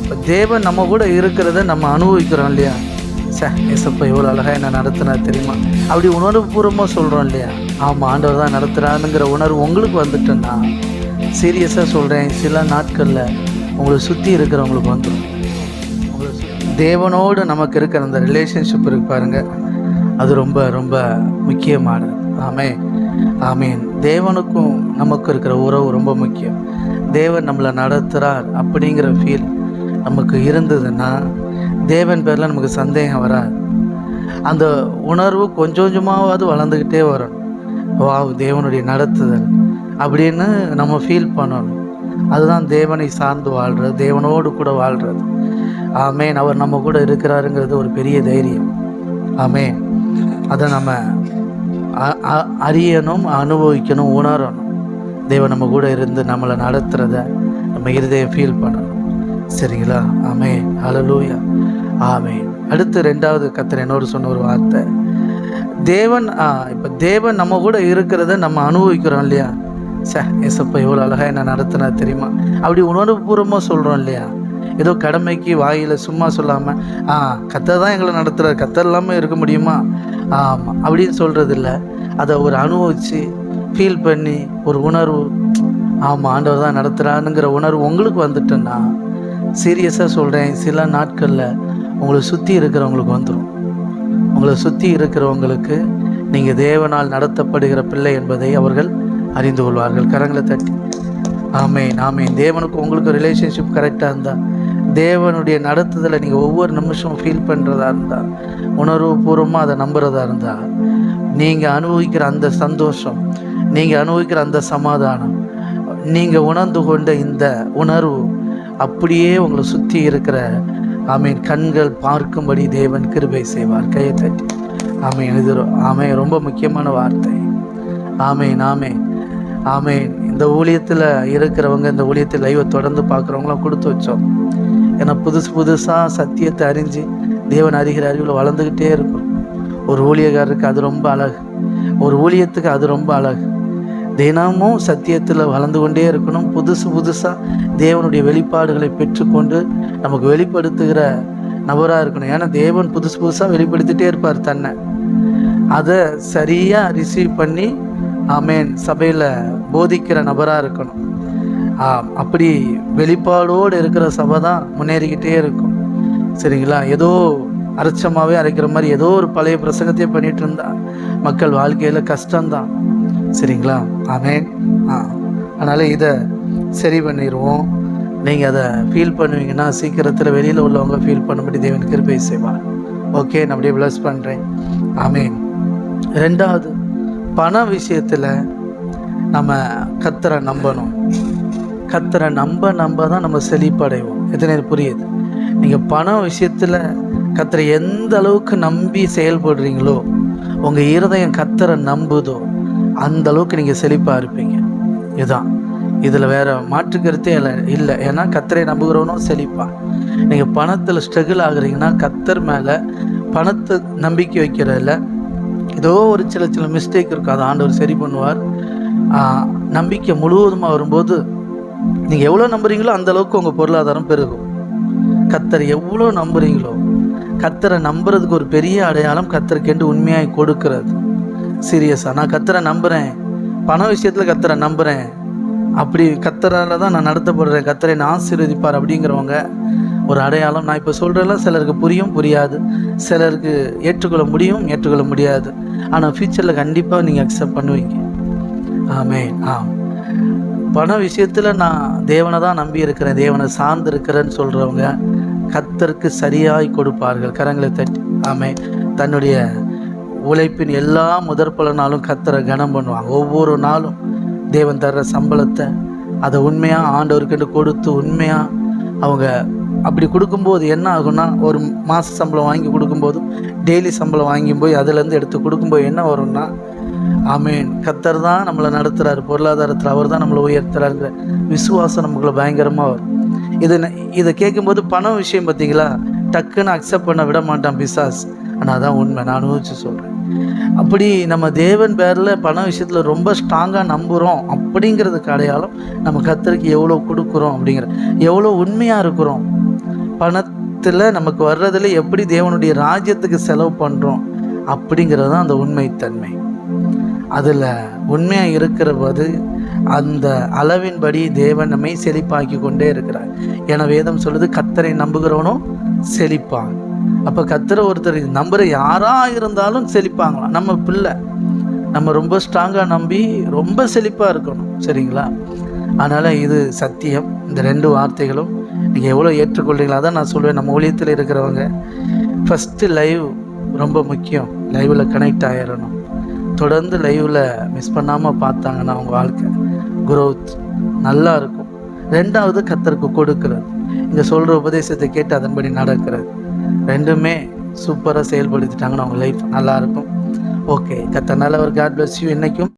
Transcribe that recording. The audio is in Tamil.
இப்போ தேவன் நம்ம கூட இருக்கிறத நம்ம அனுபவிக்கிறோம் இல்லையா? சே எசப்பா எவ்வளோ அழகாக என்ன நடத்தினா தெரியுமா? அப்படி உணர்வுபூர்வமாக சொல்கிறோம் இல்லையா? ஆமாம் ஆண்டவர் தான் நடத்துகிறானுங்கிற உணர்வு உங்களுக்கு வந்துட்டுன்னா சீரியஸாக சொல்கிறேன் சில நாட்களில் உங்களை சுற்றி இருக்கிறவங்களுக்கு வந்துடும் உங்களை தேவனோடு நமக்கு இருக்கிற அந்த ரிலேஷன்ஷிப் இருக்கு அது ரொம்ப ரொம்ப முக்கியமானது. ஆமே ஆமீன். தேவனுக்கும் நமக்கு இருக்கிற உறவு ரொம்ப முக்கியம். தேவன் நம்மளை நடத்துகிறார் அப்படிங்கிற ஃபீல் நமக்கு இருந்ததுன்னா தேவன் பேரில் நமக்கு சந்தேகம் வராது. அந்த உணர்வு கொஞ்சம் கொஞ்சமாவது வளர்ந்துக்கிட்டே வரும். வாவ் தேவனுடைய நடத்துதல் அப்படின்னு நம்ம ஃபீல் பண்ணணும். அதுதான் தேவனை சார்ந்து வாழ்கிறது தேவனோடு கூட வாழ்கிறது ஆமேன். அவர் நம்ம கூட இருக்கிறாருங்கிறது ஒரு பெரிய தைரியம். ஆமேன். அதை நம்ம அ- அறியணும் அனுபவிக்கணும் உணரணும். தேவன் நம்ம கூட இருந்து நம்மளை நடத்துகிறத நம்ம இருதயம் ஃபீல் பண்ணணும். சரிங்களா? ஆமே அலலூயா ஆமே அடுத்து ரெண்டாவது கத்தர் என்னோடு சொன்ன ஒரு வார்த்தை. தேவன் இப்போ தேவன் நம்ம கூட இருக்கிறத நம்ம அனுபவிக்கிறோம் இல்லையா? சே எசப்பா எவ்வளோ அழகாக என்ன நடத்துனா தெரியுமா? அப்படி உணர்வுபூர்வமாக சொல்கிறோம் இல்லையா? ஏதோ கடமைக்கு வாயில் சும்மா சொல்லாமல் ஆ கத்தர் தான் எங்களை நடத்துகிறார் கத்தர் இல்லாமல் இருக்க முடியுமா? ஆமாம் அப்படின்னு சொல்கிறது இல்லை அதை ஒரு அனுபவித்து ஃபீல் பண்ணி ஒரு உணர்வு ஆமாம் ஆண்டவர் தான் நடத்துகிறானுங்கிற உணர்வு உங்களுக்கு வந்துட்டுன்னா சீரியஸாக சொல்கிறேன் சில நாட்களில் உங்களை சுற்றி இருக்கிறவங்களுக்கு வந்துடும் உங்களை சுற்றி இருக்கிறவங்களுக்கு நீங்கள் தேவனால் நடத்தப்படுகிற பிள்ளை என்பதை அவர்கள் அறிந்து கொள்வார்கள். கரங்களை தட்டி. ஆமே நாமே தேவனுக்கு உங்களுக்கு ரிலேஷன்ஷிப் கரெக்டாக இருந்தால் தேவனுடைய நடத்துதலை நீங்கள் ஒவ்வொரு நிமிஷமும் ஃபீல் பண்ணுறதா இருந்தால் உணர்வுபூர்வமாக அதை நம்புகிறதா இருந்தால் நீங்கள் அனுபவிக்கிற அந்த சந்தோஷம் நீங்கள் அனுபவிக்கிற அந்த சமாதானம் நீங்கள் உணர்ந்து கொண்ட இந்த உணர்வு அப்படியே உங்களை சுற்றி இருக்கிற ஆமீன் கண்கள் பார்க்கும்படி தேவன் கிருபை செய்வார். கையை தட்டி. ஆமீன் இது ஆமே ஆமேன் ரொம்ப முக்கியமான வார்த்தை. ஆமேன் ஆமேன். ஆமேன். இந்த ஊழியத்தில் இருக்கிறவங்க இந்த ஊழியத்தில் லைவை தொடர்ந்து பார்க்குறவங்களாம் கொடுத்து வச்சோம். ஏன்னா புதுசு புதுசாக சத்தியத்தை அறிஞ்சு தேவன் அறிகிற அறிவில் வளர்ந்துக்கிட்டே இருக்கும். ஒரு ஊழியக்காரருக்கு அது ரொம்ப அழகு. ஒரு ஊழியத்துக்கு அது ரொம்ப அழகு. தினமும் சத்தியத்தில் வளர்ந்து கொண்டே இருக்கணும். புதுசு புதுசாக தேவனுடைய வெளிப்பாடுகளை பெற்றுக்கொண்டு நமக்கு வெளிப்படுத்துகிற நபராக இருக்கணும். ஏன்னா தேவன் புதுசு புதுசாக வெளிப்படுத்திட்டே இருப்பார் தன்னை. அதை சரியாக ரிசீவ் பண்ணி ஆமேன் சபையில் போதிக்கிற நபராக இருக்கணும். அப்படி வெளிப்பாடோடு இருக்கிற சபை தான் முன்னேறிக்கிட்டே இருக்கும். சரிங்களா? ஏதோ அரைச்சமாகவே அரைக்கிற மாதிரி ஏதோ ஒரு பழைய பிரசங்கத்தையே பண்ணிகிட்டு இருந்தா மக்கள் வாழ்க்கையில் கஷ்டம்தான். சரிங்களா? ஆமேன். ஆ. அதனால் இதை சரி பண்ணிடுவோம் நீங்கள் அதை ஃபீல் பண்ணுவீங்கன்னா சீக்கிரத்தில் வெளியில் உள்ளவங்க ஃபீல் பண்ணும்படி தேவன் கிருப்பை செய்வார். ஓகே நான் அப்படியே ப்ளஸ் பண்ணுறேன் ஆமேன். ரெண்டாவது பண விஷயத்தில் நம்ம கத்தரை நம்பணும். கத்தரை நம்ப நம்ப தான் நம்ம செழிப்படைவோம். எத்தனை புரியுது? நீங்கள் பணம் விஷயத்தில் கத்தரை எந்த அளவுக்கு நம்பி செயல்படுறீங்களோ உங்கள் இருதயம் கத்தரை நம்புதோ அந்த அளவுக்கு நீங்கள் செழிப்பாக இருப்பீங்க. இதுதான். இதில் வேறு மாற்று கருத்தே இல்லை இல்லை. ஏன்னா கத்தரை நம்புகிறவனும் செழிப்பான் நீங்கள் பணத்தில் ஸ்ட்ரகிள் ஆகுறீங்கன்னா கத்தர் மேலே பணத்தை நம்பிக்கை வைக்கிறதில்ல ஏதோ ஒரு சில சில மிஸ்டேக் இருக்கும் அதை ஆண்டவர் சரி பண்ணுவார். நம்பிக்கை முழுவதுமாக வரும்போது நீங்கள் எவ்வளோ நம்புறீங்களோ அந்த அளவுக்கு உங்கள் பொருளாதாரம் பெருகும். கத்தரை எவ்வளோ நம்புறீங்களோ கத்தரை நம்புறதுக்கு ஒரு பெரிய அடையாளம் கத்தருக்கென்று உண்மையாக கொடுக்கிறது. சீரியஸாக நான் கத்தரை நம்புகிறேன் பண விஷயத்தில் கத்தரை நம்புகிறேன் அப்படி கத்தரால தான் நான் நடத்தப்படுறேன். கத்தரை நான் ஆசீர்வதிப்பார் அப்படிங்கிறவங்க ஒரு அடையாளம். நான் இப்போ சொல்கிறதெல்லாம் சிலருக்கு புரியும் புரியாது. சிலருக்கு ஏற்றுக்கொள்ள முடியும் ஏற்றுக்கொள்ள முடியாது. ஆனால் ஃப்யூச்சரில் கண்டிப்பாக நீங்கள் அக்செப்ட் பண்ணுவீங்க. ஆமே ஆம். பண விஷயத்தில் நான் தேவனை தான் நம்பி இருக்கிறேன். தேவனை சார்ந்து இருக்கிறேன்னு சொல்கிறவங்க கத்தருக்கு சரியாய் கொடுப்பார்கள். கரங்களை தட்டி. ஆமே தன்னுடைய உழைப்பின் எல்லா முதற் பலனாலும் கத்தரை கனம் பண்ணுவாங்க. ஒவ்வொரு நாளும் தேவன் தர்ற சம்பளத்தை அதை உண்மையாக ஆண்டவருக்குன்னு கொடுத்து உண்மையாக அவங்க அப்படி கொடுக்கும்போது என்ன ஆகும்னா ஒரு மாத சம்பளம் வாங்கி கொடுக்கும்போதும் டெய்லி சம்பளம் வாங்கி போய் அதுலேருந்து எடுத்து கொடுக்கும்போது என்ன வரும்னா ஆமீன். கத்தர் தான் நம்மளை நடத்துகிறாரு பொருளாதாரத்தில் அவர் தான் நம்மளை உயர்த்துறாருங்கிற விசுவாசம் நமக்குள்ள பயங்கரமாக வரும். இது ந- இதை கேட்கும்போது பணம் விஷயம் பார்த்தீங்களா? டக்குன்னு அக்செப்ட் பண்ண விட மாட்டான் பிசாஸ் ஆனால் அதான் உண்மை நான் அனுபவிச்சு சொல்கிறேன் அப்படி நம்ம தேவன் பேரில் பண விஷயத்தில் ரொம்ப ஸ்ட்ராங்காக நம்புகிறோம் அப்படிங்கிறதுக்கு அடையாளம் நம்ம கத்தருக்கு எவ்வளோ கொடுக்குறோம் அப்படிங்கிற எவ்வளோ உண்மையாக இருக்கிறோம். பணத்தில் நமக்கு வர்றதில் எப்படி தேவனுடைய ராஜ்யத்துக்கு செலவு பண்ணுறோம் அப்படிங்கிறது தான் அந்த உண்மைத்தன்மை. அதில் உண்மையாக இருக்கிற போது அந்த அளவின்படி தேவன் நம்மை செழிப்பாக்கி கொண்டே இருக்கிறார். என வேதம் சொல்லுது கத்தரை நம்புகிறவனும் செழிப்பான். அப்போ கத்துற ஒருத்தர் நம்புகிற யாராக இருந்தாலும் செழிப்பாங்களாம் நம்ம பிள்ளை. நம்ம ரொம்ப ஸ்ட்ராங்காக நம்பி ரொம்ப செழிப்பாக இருக்கணும். சரிங்களா? அதனால் இது சத்தியம். இந்த ரெண்டு வார்த்தைகளும் நீங்கள் எவ்வளோ ஏற்றுக்கொள்றீங்களா தான் நான் சொல்லுவேன் நம்ம ஊழியத்தில் இருக்கிறவங்க ஃபஸ்ட்டு லைவ் ரொம்ப முக்கியம். லைவில் கனெக்ட் ஆகிடணும் தொடர்ந்து லைவில் மிஸ் பண்ணாமல் பார்த்தாங்கன்னா அவங்க வாழ்க்கை குரோத் நல்லா இருக்கும். ரெண்டாவது கத்தருக்கு கொடுக்கறது. இங்கே சொல்கிற உபதேசத்தை கேட்டு அதன்படி நடக்கிறது. ரெண்டுமே சூப்பராக செயல்படுத்திட்டாங்கன்னா அவங்க லைஃப் நல்லாயிருக்கும் ஓகே கத்த நல்லவர் காட் பிளஸ் யூ இன்றைக்கும்